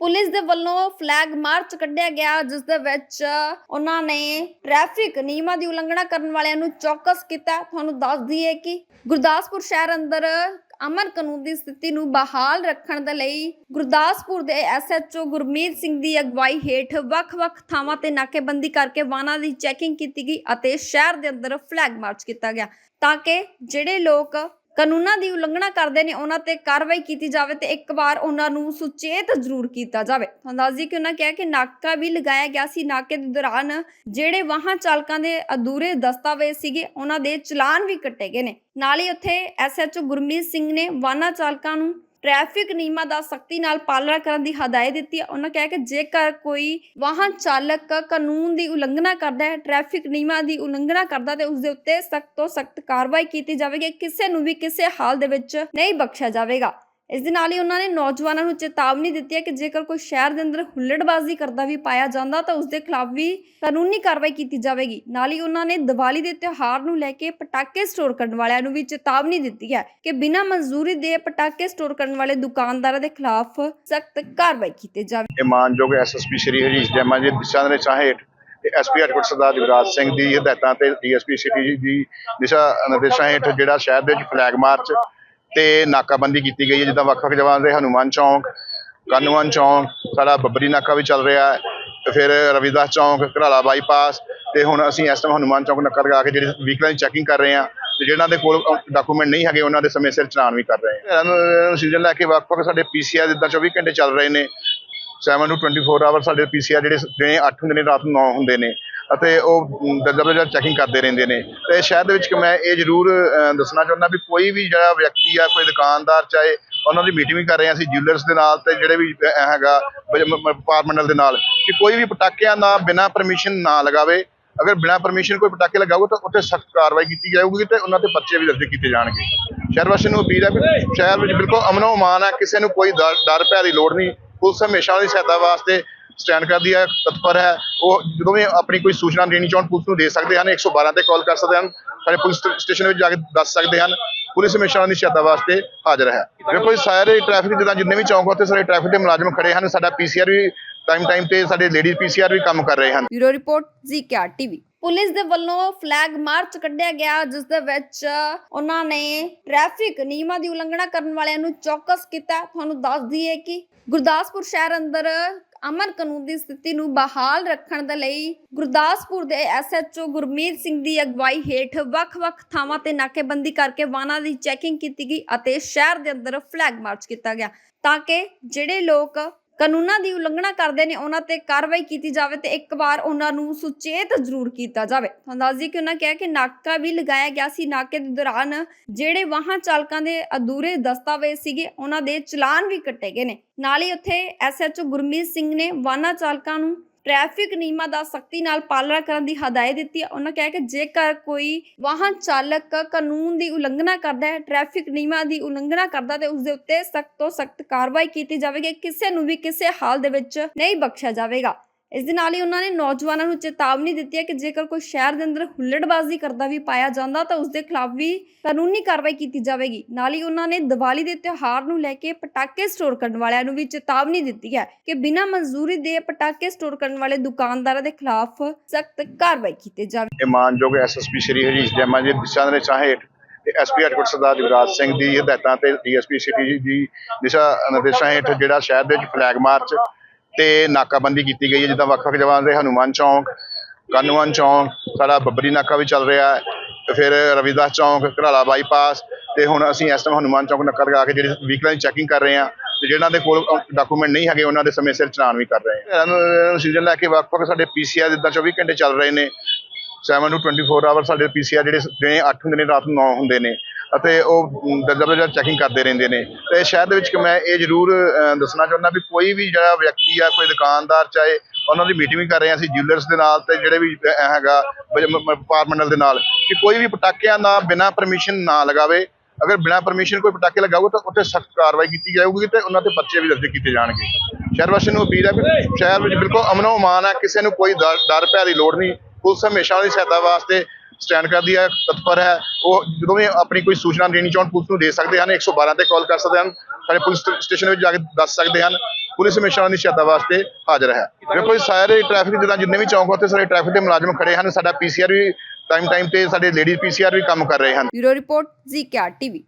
Police ਦੇ ਵੱਲੋਂ flag March ਕੱਢਿਆ ਗਿਆ, ਜਿਸ ਦੇ ਵਿੱਚ ਉਹਨਾਂ ਨੇ ਟ੍ਰੈਫਿਕ ਨਿਯਮਾਂ ਦੀ ਉਲੰਘਣਾ ਕਰਨ ਵਾਲਿਆਂ ਨੂੰ ਚੌਕਸ ਕੀਤਾ। ਤੁਹਾਨੂੰ ਦੱਸ ਦਈਏ ਕਿ ਗੁਰਦਾਸਪੁਰ ਸ਼ਹਿਰ ਅੰਦਰ ਅਮਨ ਕਾਨੂੰਨ ਦੀ ਸਥਿਤੀ ਨੂੰ ਬਹਾਲ ਰੱਖਣ ਦੇ ਲਈ ਗੁਰਦਾਸਪੁਰ ਦੇ ਐਸਐਚਓ ਗੁਰਮੀਤ ਸਿੰਘ ਦੀ ਅਗਵਾਈ ਹੇਠ ਵੱਖ-ਵੱਖ ਥਾਵਾਂ ਤੇ ਨਾਕੇਬੰਦੀ ਕਰਕੇ ਵਾਹਨਾਂ ਦੀ ਚੈਕਿੰਗ ਕੀਤੀ ਗਈ ਅਤੇ ਸ਼ਹਿਰ ਦੇ ਅੰਦਰ ਫਲੈਗ ਮਾਰਚ ਕੀਤਾ ਗਿਆ, ਤਾਂ ਕਿ ਜਿਹੜੇ ਲੋਕ ਕਾਨੂੰਨਾਂ ਦੀ ਉਲੰਘਣਾ ਕਰਦੇ ਨੇ, ਉਹਨਾਂ ਤੇ ਕਾਰਵਾਈ ਕੀਤੀ ਜਾਵੇ ਤੇ ਇੱਕ ਵਾਰ ਉਹਨਾਂ ਨੂੰ ਸੁਚੇਤ ਜ਼ਰੂਰ ਕੀਤਾ ਜਾਵੇ। ਅੰਦਾਜ਼ੀ ਕਿ ਉਹਨਾਂ ਕਿਹਾ ਕਿ ਨਾਕਾ ਵੀ ਲਗਾਇਆ ਗਿਆ ਸੀ। ਨਾਕੇ ਦੇ ਦੌਰਾਨ ਜਿਹੜੇ ਵਾਹਨ ਚਾਲਕਾਂ ਦੇ ਅਧੂਰੇ ਦਸਤਾਵੇਜ਼ ਸੀਗੇ, ਉਹਨਾਂ ਦੇ ਚਲਾਨ ਵੀ ਕੱਟੇ ਗਏ ਨੇ। ਨਾਲ ਹੀ ਉੱਥੇ ਐਸਐਚਓ ਗੁਰਮੀਤ ਸਿੰਘ ਨੇ ਵਾਹਨਾਂ ਚਾਲਕਾਂ ਨੂੰ ਟ੍ਰੈਫਿਕ ਨਿਯਮਾਂ ਦਾ ਸਖਤੀ ਨਾਲ ਪਾਲਣਾ ਕਰਨ ਦੀ ਹਦਾਇਤ ਦਿੱਤੀ ਹੈ। ਉਹਨਾਂ ਕਿਹਾ ਕਿ ਜੇਕਰ ਕੋਈ ਵਾਹਨ ਚਾਲਕ ਕਾਨੂੰਨ ਦੀ ਉਲੰਘਣਾ ਕਰਦਾ ਹੈ, ਟ੍ਰੈਫਿਕ ਨਿਯਮਾਂ ਦੀ ਉਲੰਘਣਾ ਕਰਦਾ ਤੇ ਉਸ ਦੇ ਉੱਤੇ ਸਖਤ ਤੋਂ ਸਖਤ ਕਾਰਵਾਈ ਕੀਤੀ ਜਾਵੇਗੀ। ਕਿਸੇ ਨੂੰ ਵੀ ਕਿਸੇ ਹਾਲ ਦੇ ਵਿੱਚ ਨਹੀਂ ਬਖਸ਼ਿਆ ਜਾਵੇਗਾ। ਇਸ ਦੇ ਨਾਲ ਹੀ ਉਹਨਾਂ ਨੇ ਨੌਜਵਾਨਾਂ ਨੂੰ ਚੇਤਾਵਨੀ ਦਿੱਤੀ ਹੈ ਕਿ ਜੇਕਰ ਕੋਈ ਸ਼ਹਿਰ ਦੇ ਅੰਦਰ ਹੁੱਲੜਬਾਜ਼ੀ ਕਰਦਾ ਵੀ ਪਾਇਆ ਜਾਂਦਾ, ਤਾਂ ਉਸ ਦੇ ਖਿਲਾਫ ਵੀ ਕਾਨੂੰਨੀ ਕਾਰਵਾਈ ਕੀਤੀ ਜਾਵੇਗੀ। ਨਾਲ ਹੀ ਉਹਨਾਂ ਨੇ ਦੀਵਾਲੀ ਦੇ ਤਿਉਹਾਰ ਨੂੰ ਲੈ ਕੇ ਪਟਾਕੇ ਸਟੋਰ ਕਰਨ ਵਾਲਿਆਂ ਨੂੰ ਵੀ ਚੇਤਾਵਨੀ ਦਿੱਤੀ ਹੈ ਕਿ ਬਿਨਾਂ ਮਨਜ਼ੂਰੀ ਦੇ ਪਟਾਕੇ ਸਟੋਰ ਕਰਨ ਵਾਲੇ ਦੁਕਾਨਦਾਰਾਂ ਦੇ ਖਿਲਾਫ ਸਖਤ ਕਾਰਵਾਈ ਕੀਤੀ ਜਾਵੇ। ਮਾਨਯੋਗ ਐਸਐਸਪੀ ਸ਼੍ਰੀ ਹਰੀਸ਼ ਜੈਮਾ ਜੀ, ਦਿਸ਼ਾ ਨਿਰਦੇਸ਼ਾਂ ਹੇਠ ਤੇ ਐਸਪੀ ਹੈਡਕੁਆਟਰ ਸਰਦਾਰ ਯੁਵਰਾਜ ਸਿੰਘ ਦੀ ਹਦਾਇਤਾਂ ਤੇ ਡੀਐਸਪੀ ਸਿਟੀ ਦੀ ਦਿਸ਼ਾ ਨਿਰਦੇਸ਼ਾਂ ਹੇਠ ਜਿਹੜਾ ਸ਼ਹਿਰ ਦੇ ਵਿੱਚ ਫਲੈਗ ਮਾਰਚ ਤੇ ਨਾਕਾਬੰਦੀ ਕੀਤੀ ਗਈ ਹੈ, ਜਿੱਦਾਂ ਵੱਖ-ਵੱਖ ਜਗ੍ਹਾ 'ਤੇ ਹਨੂਮਾਨ ਚੌਂਕ, ਕਾਨੂੰਨ ਚੌਂਕ, ਸਾਡਾ ਬੱਬਰੀ ਨਾਕਾ ਵੀ ਚੱਲ ਰਿਹਾ ਹੈ ਫਿਰ ਰਵਿਦਾਸ ਚੌਂਕ, ਘਰਾਲਾ ਬਾਈਪਾਸ, ਤੇ ਹੁਣ ਅਸੀਂ ਇਸ ਟਾਈਮ ਹਨੂਮਾਨ ਚੌਂਕ ਨੱਕਾ ਲਗਾ ਕੇ ਜਿਹੜੇ ਵਹੀਕਲਾਂ ਦੀ ਚੈਕਿੰਗ ਕਰ ਰਹੇ ਹਾਂ, ਤੇ ਜਿਹਨਾਂ ਦੇ ਕੋਲ ਡਾਕੂਮੈਂਟ ਨਹੀਂ ਹੈਗੇ, ਉਹਨਾਂ ਦੇ ਸਮੇਂ ਸਿਰ ਚਲਾਨ ਵੀ ਕਰ ਰਹੇ ਹਾਂ। ਸੀਜ਼ਨ ਲੈ ਕੇ ਵੱਖ-ਵੱਖ ਸਾਡੇ ਪੀਸੀਆਰ ਜਿੱਦਾਂ 24 ਘੰਟੇ ਚੱਲ ਰਹੇ ਨੇ 7 to 24 ਆਵਰ ਸਾਡੇ ਪੀਸੀਆਰ ਜਿਹੜੇ ਦਿਨੇ 8 ਹੁੰਦੇ ਨੇ, ਰਾਤ ਨੂੰ 9 ਹੁੰਦੇ ਨੇ। ਅਤੇ ਉਹ ਦਰਜਾ ਚੈਕਿੰਗ ਕਰਦੇ ਰਹਿੰਦੇ ਨੇ। ਤੇ ਸ਼ਹਿਰ ਦੇ ਵਿੱਚ ਮੈਂ ਇਹ ਜ਼ਰੂਰ ਦੱਸਣਾ ਚਾਹੁੰਦਾ ਵੀ ਕੋਈ ਵੀ ਜਿਹੜਾ ਵਿਅਕਤੀ ਆ, ਕੋਈ ਦੁਕਾਨਦਾਰ ਚਾਹੇ ਉਹਨਾਂ ਦੀ ਮੀਟਿੰਗ ਵੀ ਕਰ ਰਹੇ ਹਾਂ ਅਸੀਂ ਜਿਊਲਰਸ ਦੇ ਨਾਲ ਤੇ ਜਿਹੜੇ ਵੀ ਹੈਗਾ ਵਪਾਰ ਮੰਡਲ ਦੇ ਨਾਲ, ਕਿ ਕੋਈ ਵੀ ਪਟਾਕਿਆਂ ਦਾ ਬਿਨਾਂ ਪਰਮਿਸ਼ਨ ਨਾ ਲਗਾਵੇ। ਅਗਰ ਬਿਨਾਂ ਪਰਮਿਸ਼ਨ ਕੋਈ ਪਟਾਕੇ ਲਗਾਊਗਾ ਤਾਂ ਉੱਤੇ ਸਖਤ ਕਾਰਵਾਈ ਕੀਤੀ ਜਾਊਗੀ ਤੇ ਉਹਨਾਂ ਤੇ ਪਰਚੇ ਵੀ ਦਰਜ ਕੀਤੇ ਜਾਣਗੇ। ਸ਼ਹਿਰ ਵਾਸੀਆਂ ਨੂੰ ਅਪੀਲ ਹੈ ਕਿ ਸ਼ਹਿਰ ਵਿੱਚ ਬਿਲਕੁਲ ਅਮਨੋ ਅਮਾਨ ਹੈ, ਕਿਸੇ ਨੂੰ ਕੋਈ ਡਰ ਡਰ ਭੈ ਦੀ ਲੋੜ ਨਹੀਂ। ਪੁਲਿਸ ਹਮੇਸ਼ਾ ਉਹਦੀ ਸਹਾਇਤਾ ਵਾਸਤੇ ਸਟੈਂਡ ਕਰਦੀ ਹੈ ਤਤਪਰ ਹੈ। ਉਹ ਜਦੋਂ ਵੀ ਆਪਣੀ ਕੋਈ ਸੂਚਨਾ ਦੇਣੀ ਚਾਹਣ ਪੁਲਿਸ ਨੂੰ ਦੇ ਸਕਦੇ ਹਨ 112 ਤੇ ਕਾਲ ਕਰ ਸਕਦੇ ਹਨ। ਸਾਡੇ ਪੁਲਿਸ ਸਟੇਸ਼ਨ ਵਿੱਚ ਜਾ ਕੇ ਦੱਸ ਸਕਦੇ ਹਨ। ਪੁਲਿਸ ਹਮੇਸ਼ਾ ਦੀ ਸਹਾਇਤਾ ਵਾਸਤੇ ਹਾਜ਼ਰ ਹੈ। ਦੇਖੋ ਸਾਰੇ ਟ੍ਰੈਫਿਕ ਜਿੱਦਾਂ ਜਿੰਨੇ ਵੀ ਚੌਂਕ ਆ, ਸਾਰੇ ਟ੍ਰੈਫਿਕ ਦੇ ਮੁਲਾਜ਼ਮ ਖੜੇ ਹਨ। ਸਾਡਾ ਪੀਸੀਆਰ ਵੀ ਟਾਈਮ ਟਾਈਮ ਤੇ ਸਾਡੇ ਲੇਡੀਜ਼ ਪੀਸੀਆਰ ਵੀ ਕੰਮ ਕਰ ਰਹੇ ਹਨ। Bureau report Z K R TV police ਦੇ ਵੱਲੋਂ ਫਲੈਗ ਮਾਰਚ ਕੱਢਿਆ ਗਿਆ ਜਿਸ ਦੇ ਵਿੱਚ ਉਹਨਾਂ ਨੇ ਟ੍ਰੈਫਿਕ ਨਿਯਮਾਂ ਦੀ ਉਲੰਘਣਾ ਕਰਨ ਵਾਲਿਆਂ ਨੂੰ ਚੌਕਸ ਕੀਤਾ। ਤੁਹਾਨੂੰ ਦੱਸ ਦਈਏ ਕਿ ਗੁਰਦਾਸਪੁਰ ਸ਼ਹਿਰ ਅੰਦਰ ਅਮਨ ਕਾਨੂੰਨ ਦੀ ਸਥਿਤੀ ਨੂੰ ਬਹਾਲ ਰੱਖਣ ਦੇ ਲਈ ਗੁਰਦਾਸਪੁਰ ਦੇ ਐਸਐਚਓ ਗੁਰਮੀਤ ਸਿੰਘ ਦੀ ਅਗਵਾਈ ਹੇਠ ਵੱਖ-ਵੱਖ ਥਾਵਾਂ ਤੇ ਨਾਕੇਬੰਦੀ ਕਰਕੇ ਵਾਹਨਾਂ ਦੀ ਚੈਕਿੰਗ ਕੀਤੀ ਗਈ ਅਤੇ ਸ਼ਹਿਰ ਦੇ ਅੰਦਰ ਫਲੈਗ ਮਾਰਚ ਕੀਤਾ ਗਿਆ ਤਾਂ ਕਿ ਜਿਹੜੇ ਲੋਕ ਕਾਨੂੰਨਾਂ ਦੀ ਉਲੰਘਣਾ ਕਰਦੇ ਨੇ, ਉਹਨਾਂ ਤੇ ਕਾਰਵਾਈ ਕੀਤੀ ਜਾਵੇ ਤੇ ਇੱਕ ਵਾਰ ਉਹਨਾਂ ਨੂੰ ਸੁਚੇਤ ਜ਼ਰੂਰ ਕੀਤਾ ਜਾਵੇ। ਤੁਹਾਨੂੰ ਅੰਦਾਜ਼ੀ ਕਿ ਉਹਨਾਂ ਕਿਹਾ ਕਿ ਨਾਕਾ ਵੀ ਲਗਾਇਆ ਗਿਆ ਸੀ। ਨਾਕੇ ਦੇ ਦੌਰਾਨ ਜਿਹੜੇ ਵਾਹਨ ਚਾਲਕਾਂ ਦੇ ਅਧੂਰੇ ਦਸਤਾਵੇਜ਼ ਸੀਗੇ, ਉਹਨਾਂ ਦੇ ਚਲਾਨ ਵੀ ਕੱਟੇ ਗਏ ਨੇ। ਨਾਲ ਹੀ ਉੱਥੇ ਐਸਐਚਓ ਗੁਰਮੀਤ ਸਿੰਘ ਨੇ ਵਾਹਨਾਂ ਚਾਲਕਾਂ ਨੂੰ ਟ੍ਰੈਫਿਕ ਨਿਯਮਾਂ ਦਾ ਸਖਤੀ ਨਾਲ ਪਾਲਣਾ ਕਰਨ ਦੀ ਹਦਾਇਤ ਦਿੱਤੀ ਹੈ। ਉਹਨਾਂ ਕਿਹਾ ਕਿ ਜੇਕਰ ਕੋਈ ਵਾਹਨ ਚਾਲਕ ਕਾਨੂੰਨ ਦੀ ਉਲੰਘਣਾ ਕਰਦਾ ਹੈ, ਟ੍ਰੈਫਿਕ ਨਿਯਮਾਂ ਦੀ ਉਲੰਘਣਾ ਕਰਦਾ ਤੇ ਉਸ ਦੇ ਉੱਤੇ ਸਖਤ ਤੋਂ ਸਖਤ ਕਾਰਵਾਈ ਕੀਤੀ ਜਾਵੇਗੀ। ਕਿਸੇ ਨੂੰ ਵੀ ਕਿਸੇ ਹਾਲ ਦੇ ਵਿੱਚ ਨਹੀਂ ਬਖਸ਼ਿਆ ਜਾਵੇਗਾ। ਇਸ ਦੇ ਨਾਲ ਹੀ ਉਹਨਾਂ ਨੇ ਨੌਜਵਾਨਾਂ ਨੂੰ ਚੇਤਾਵਨੀ ਦਿੱਤੀ ਹੈ ਕਿ ਜੇਕਰ ਕੋਈ ਸ਼ਹਿਰ ਦੇ ਅੰਦਰ ਹੁੱਲੜਬਾਜ਼ੀ ਕਰਦਾ ਵੀ ਪਾਇਆ ਜਾਂਦਾ ਤਾਂ ਉਸ ਦੇ ਖਿਲਾਫ ਵੀ ਕਾਨੂੰਨੀ ਕਾਰਵਾਈ ਕੀਤੀ ਜਾਵੇਗੀ। ਨਾਲ ਹੀ ਉਹਨਾਂ ਨੇ ਦੀਵਾਲੀ ਦੇ ਤਿਉਹਾਰ ਨੂੰ ਲੈ ਕੇ ਪਟਾਕੇ ਸਟੋਰ ਕਰਨ ਵਾਲਿਆਂ ਨੂੰ ਵੀ ਚੇਤਾਵਨੀ ਦਿੱਤੀ ਹੈ ਕਿ ਬਿਨਾਂ ਮਨਜ਼ੂਰੀ ਦੇ ਪਟਾਕੇ ਸਟੋਰ ਕਰਨ ਵਾਲੇ ਦੁਕਾਨਦਾਰਾਂ ਦੇ ਖਿਲਾਫ ਸਖਤ ਕਾਰਵਾਈ ਕੀਤੀ ਜਾਵੇ। ਇਹ ਐਸਐਸਪੀ ਸ਼੍ਰੀ ਹਰੀਸ਼ ਜੈਮਾ ਜੀ, ਦਿਸ਼ਾ ਨਿਰਦੇਸ਼ਾਂ ਹੇਠ ਤੇ ਐਸਪੀ ਹੈਡਕੁਆਟਰ ਸਰਦਾਰ ਯੁਵਰਾਜ ਸਿੰਘ ਦੀ ਹਦਾਇਤਾਂ ਤੇ ਡੀਐਸਪੀ ਸਿਟੀ ਦੀ ਦਿਸ਼ਾ ਨਿਰਦੇਸ਼ਾਂ ਹੇਠ ਜਿਹੜਾ ਸ਼ਹਿਰ ਦੇ ਵਿੱਚ ਫਲੈਗ ਮਾਰਚ ਤੇ ਨਾਕਾਬੰਦੀ ਕੀਤੀ ਗਈ ਹੈ, ਜਿੱਦਾਂ ਵੱਖ-ਵੱਖ ਜਗ੍ਹਾ ਦੇ ਹਨੂਮਾਨ ਚੌਂਕ, ਕਾਨੂੰਨ ਚੌਂਕ, ਸਾਡਾ ਬੱਬਰੀ ਨਾਕਾ ਵੀ ਚੱਲ ਰਿਹਾ ਹੈ, ਤੇ ਫਿਰ ਰਵਿਦਾਸ ਚੌਂਕ, ਘਰਾਲਾ ਬਾਈਪਾਸ, ਤੇ ਹੁਣ ਅਸੀਂ ਇਸ ਟਾਈਮ ਹਨੂਮਾਨ ਚੌਂਕ ਨੱਕਾ ਲਗਾ ਕੇ ਜਿਹੜੇ ਵਹੀਕਲਾਂ ਦੀ ਚੈਕਿੰਗ ਕਰ ਰਹੇ ਹਾਂ, ਤੇ ਜਿਹਨਾਂ ਦੇ ਕੋਲ ਡਾਕੂਮੈਂਟ ਨਹੀਂ ਹੈਗੇ, ਉਹਨਾਂ ਦੇ ਸਮੇਂ ਸਿਰ ਚਲਾਨ ਵੀ ਕਰ ਰਹੇ ਹਾਂ। ਇਹਨਾਂ ਸੀਜ਼ਨ ਲੈ ਕੇ ਵੱਖ-ਵੱਖ ਸਾਡੇ ਪੀਸੀਆਰ ਜਿੱਦਾਂ 24 ਘੰਟੇ ਚੱਲ ਰਹੇ ਨੇ 7 to 24 ਆਵਰ ਸਾਡੇ ਪੀਸੀਆਰ ਜਿਹੜੇ ਦਿਨੇ 8 ਹੁੰਦੇ ਨੇ, ਰਾਤ ਨੂੰ 9 ਹੁੰਦੇ ਨੇ ਅਤੇ ਉਹ ਦਰਜਾ ਚੈਕਿੰਗ ਕਰਦੇ ਰਹਿੰਦੇ ਨੇ। ਤੇ ਸ਼ਹਿਰ ਦੇ ਵਿੱਚ ਮੈਂ ਇਹ ਜ਼ਰੂਰ ਦੱਸਣਾ ਚਾਹੁੰਦਾ ਵੀ ਕੋਈ ਵੀ ਜਿਹੜਾ ਵਿਅਕਤੀ ਆ, ਕੋਈ ਦੁਕਾਨਦਾਰ ਚਾਹੇ, ਉਹਨਾਂ ਦੀ ਮੀਟਿੰਗ ਵੀ ਕਰ ਰਹੇ ਹਾਂ ਅਸੀਂ ਜਿਊਲਰਸ ਦੇ ਨਾਲ ਤੇ ਜਿਹੜੇ ਵੀ ਹੈਗਾ ਵਪਾਰ ਦੇ ਨਾਲ। ਕਿ ਕੋਈ ਵੀ ਪਟਾਕਿਆਂ ਦਾ ਬਿਨਾਂ ਪਰਮਿਸ਼ਨ ਨਾ ਲਗਾਵੇ। ਅਗਰ ਬਿਨਾਂ ਪਰਮਿਸ਼ਨ ਕੋਈ ਪਟਾਕੇ ਲਗਾਊਗਾ ਤਾਂ ਉੱਥੇ ਸਖਤ ਕਾਰਵਾਈ ਕੀਤੀ ਜਾਊਗੀ ਤੇ ਉਹਨਾਂ ਤੇ ਪਰਚੇ ਵੀ ਦਰਜ ਕੀਤੇ ਜਾਣਗੇ। ਸ਼ਹਿਰ ਵਾਸੀਆਂ ਨੂੰ ਅਪੀਲ ਹੈ ਵੀ ਸ਼ਹਿਰ ਵਿੱਚ ਬਿਲਕੁਲ ਅਮਨੋ ਅਮਾਨ ਹੈ, ਕਿਸੇ ਨੂੰ ਕੋਈ ਡਰ ਡਰ ਭੈ ਦੀ ਲੋੜ ਨਹੀਂ। ਪੁਲਿਸ ਹਮੇਸ਼ਾ ਉਹਦੀ ਸਹਾਇਤਾ ਵਾਸਤੇ ਸਟੈਂਡ ਕਰਦੀ ਹੈ ਤਤਪਰ ਹੈ। ਉਹ ਜਦੋਂ ਵੀ ਆਪਣੀ ਕੋਈ ਸੂਚਨਾ ਦੇਣੀ ਚਾਹਣ ਪੁਲਿਸ ਨੂੰ ਦੇ ਸਕਦੇ ਹਨ 112 ਤੇ ਕਾਲ ਕਰ ਸਕਦੇ ਹਨ। ਸਾਡੇ ਪੁਲਿਸ ਸਟੇਸ਼ਨ ਵਿੱਚ ਜਾ ਕੇ ਦੱਸ ਸਕਦੇ ਹਨ। ਪੁਲਿਸ ਹਮੇਸ਼ਾ ਉਹਨਾਂ ਦੀ ਸਹਾਇਤਾ ਵਾਸਤੇ ਹਾਜ਼ਰ ਹੈ। ਦੇਖੋ ਸਾਰੇ ਟ੍ਰੈਫਿਕ ਜਿੱਦਾਂ ਜਿੰਨੇ ਵੀ ਚੌਂਕ ਆ, ਉੱਥੇ ਸਾਰੇ ਟ੍ਰੈਫਿਕ ਦੇ ਮੁਲਾਜ਼ਮ ਖੜੇ ਹਨ। ਸਾਡਾ ਪੀਸੀਆਰ ਵੀ ਟਾਈਮ ਟਾਈਮ ਤੇ ਸਾਡੇ ਲੇਡੀਜ਼ ਪੀਸੀਆਰ ਵੀ ਕੰਮ ਕਰ ਰਹੇ ਹਨ। Bureau report Z K TV.